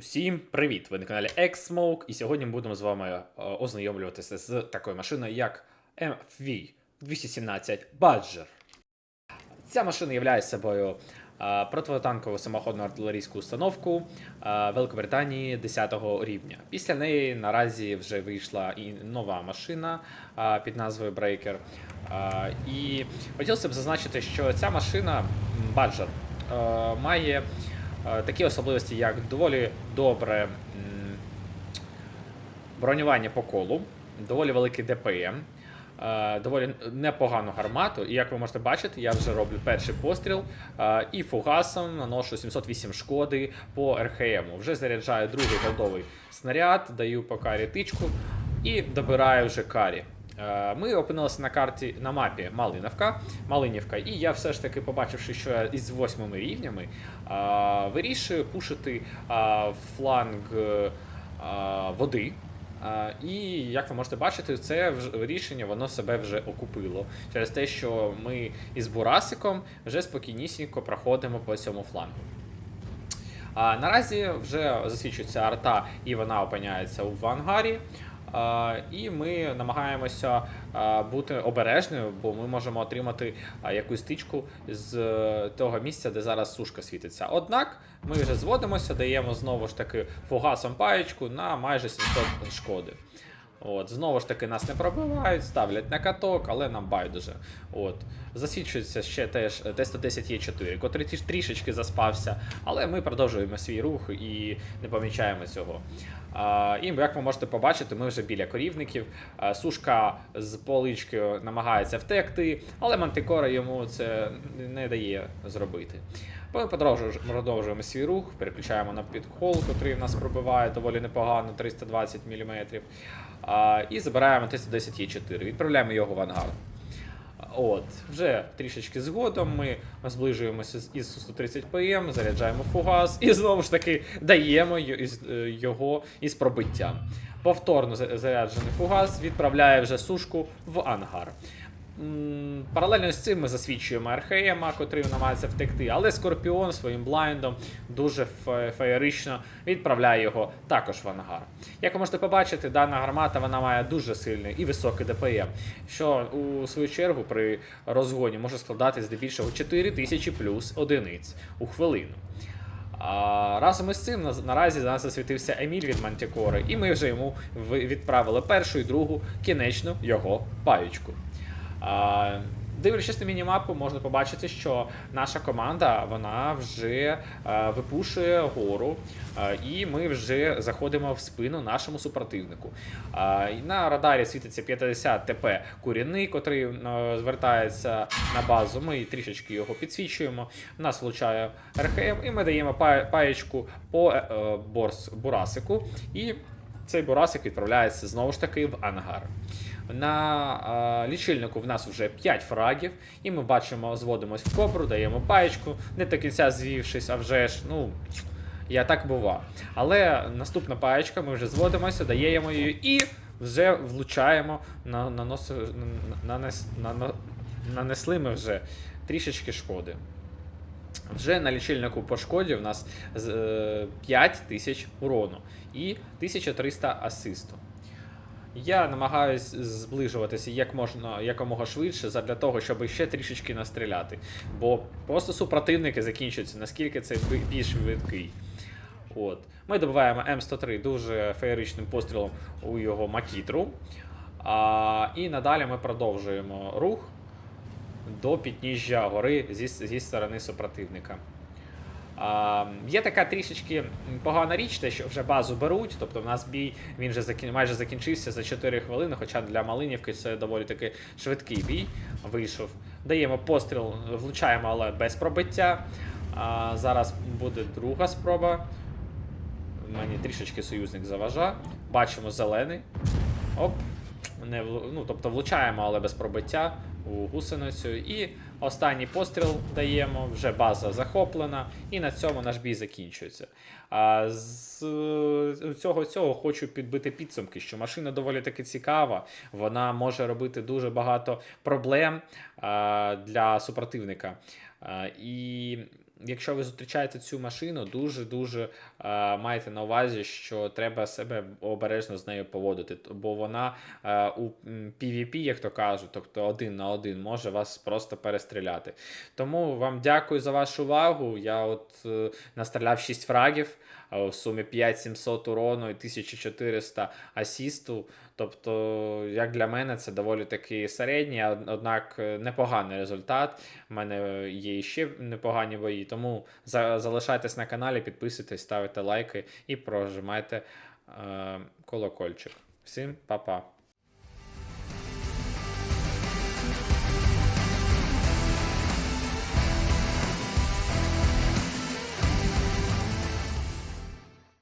Усім привіт! Ви на каналі X-Smoke, і сьогодні ми будемо з вами е, ознайомлюватися з такою машиною, як MV 217 Badger. Ця машина являє собою е, противотанкову самоходну артилерійську установку е, Великобританії 10 рівня. Після неї наразі вже вийшла і нова машина під назвою Breaker. І хотілося б зазначити, що ця машина Badger має такі особливості, як доволі добре бронювання по колу, доволі великий ДПМ, е, доволі непогану гармату. І як ви можете бачити, я вже роблю перший постріл е, і фугасом наношу 708 шкоди по РХМу. Вже заряджаю другий голдовий снаряд, даю по карі тичку і добираю вже карі. Е, Ми опинилися на карті на мапі Малиновка, Малинівка, і я все ж таки, побачивши, що я із восьмими рівнями, е, вирішую пушити е, фланг води. І як ви можете бачити, це рішення воно себе вже окупило через те, що ми із Бурасиком вже спокійнісінько проходимо по цьому флангу. А, наразі вже засвідчується арта, і вона опиняється в ангарі. І ми намагаємося бути обережними, бо ми можемо отримати якусь тичку з е, того місця, де зараз сушка світиться. Однак ми вже зводимося, даємо знову ж таки фугасом паєчку на майже 700 шкоди. От, знову ж таки, нас не пробивають, ставлять на каток, але нам байдуже. От. Засвідчується ще теж Т-110Е4, котрий трішечки заспався, але ми продовжуємо свій рух і не помічаємо цього. А, і як ви можете побачити, ми вже біля корівників. А, сушка з поличкою намагається втекти, але мантикора йому це не дає зробити. Ми продовжуємо, продовжуємо свій рух, переключаємо на підхол, котрий в нас пробиває доволі непогано, 320 мм. І забираємо Т-110Е4, відправляємо його в ангар. От, вже трішечки згодом ми зближуємося із 130 ПМ, заряджаємо фугас і знову ж таки даємо е, його із пробиттям. Повторно заряджений фугас відправляє вже сушку в ангар. Паралельно з цим ми засвідчуємо РХМ, котрий намагається втекти, але Скорпіон своїм блайндом дуже феєрично відправляє його також в ангар. Як ви можете побачити, дана гармата вона має дуже сильний і високий ДПМ, що у свою чергу при розгоні може складати здебільшого 4000 плюс одиниць у хвилину. А разом із цим на- наразі за нас засвітився Еміль від Мантікори, і ми вже йому відправили першу і другу кінечну його паючку. Дивлячись на мінімапу, можна побачити, що наша команда вона вже е, випушує гору, е, і ми вже заходимо в спину нашому супротивнику. А, на радарі світиться 50 ТП курінний, котрий е, звертається на базу. Ми трішечки його підсвічуємо. Нас влучає РХМ, і ми даємо паєчку по е, е, борс бурасику. І цей бурасик відправляється знову ж таки в ангар. На е, лічильнику в нас вже 5 фрагів, і ми бачимо, зводимось в кобру, даємо паєчку, не до кінця звівшись, а вже ж, ну. Я так бува. Але наступна паєчка, ми вже зводимося, даємо її і вже влучаємо, на, нанос, нанес, нанесли ми вже трішечки шкоди. Вже на лічильнику по шкоді в нас з- е, 5 тисяч урону і 1300 асисту. Я намагаюсь зближуватися як можна якомога швидше, для того, щоб ще трішечки настріляти. Бо просто супротивники закінчуються, наскільки це більш швидкий. От. Ми добиваємо М103 дуже феєричним пострілом у його макітру. А, і надалі ми продовжуємо рух до підніжжя гори зі, зі сторони супротивника. А, є така трішечки погана річ, те, що вже базу беруть, тобто в нас бій він вже закін... майже закінчився за 4 хвилини, хоча для Малинівки це доволі таки швидкий бій вийшов. Даємо постріл, влучаємо, але без пробиття. А, зараз буде друга спроба. Мені трішечки союзник заважа. Бачимо зелений. Оп. Не, ну, тобто влучаємо, але без пробиття у гусеницю. І останній постріл даємо, вже база захоплена, і на цьому наш бій закінчується. А з цього цього хочу підбити підсумки, що машина доволі таки цікава. Вона може робити дуже багато проблем а, для супротивника. А, і якщо ви зустрічаєте цю машину, дуже-дуже е, майте на увазі, що треба себе обережно з нею поводити, бо вона е, у PvP, як то кажуть, тобто один на один, може вас просто перестріляти. Тому вам дякую за вашу увагу. Я от е, настріляв 6 фрагів, е, в сумі 5700 урону і 1400 асісту. Тобто, як для мене, це доволі таки середній, однак е, непоганий результат. У мене є ще непогані бої. Тому за- залишайтесь на каналі, підписуйтесь, ставте лайки і прожимайте е, колокольчик. Всім па-па.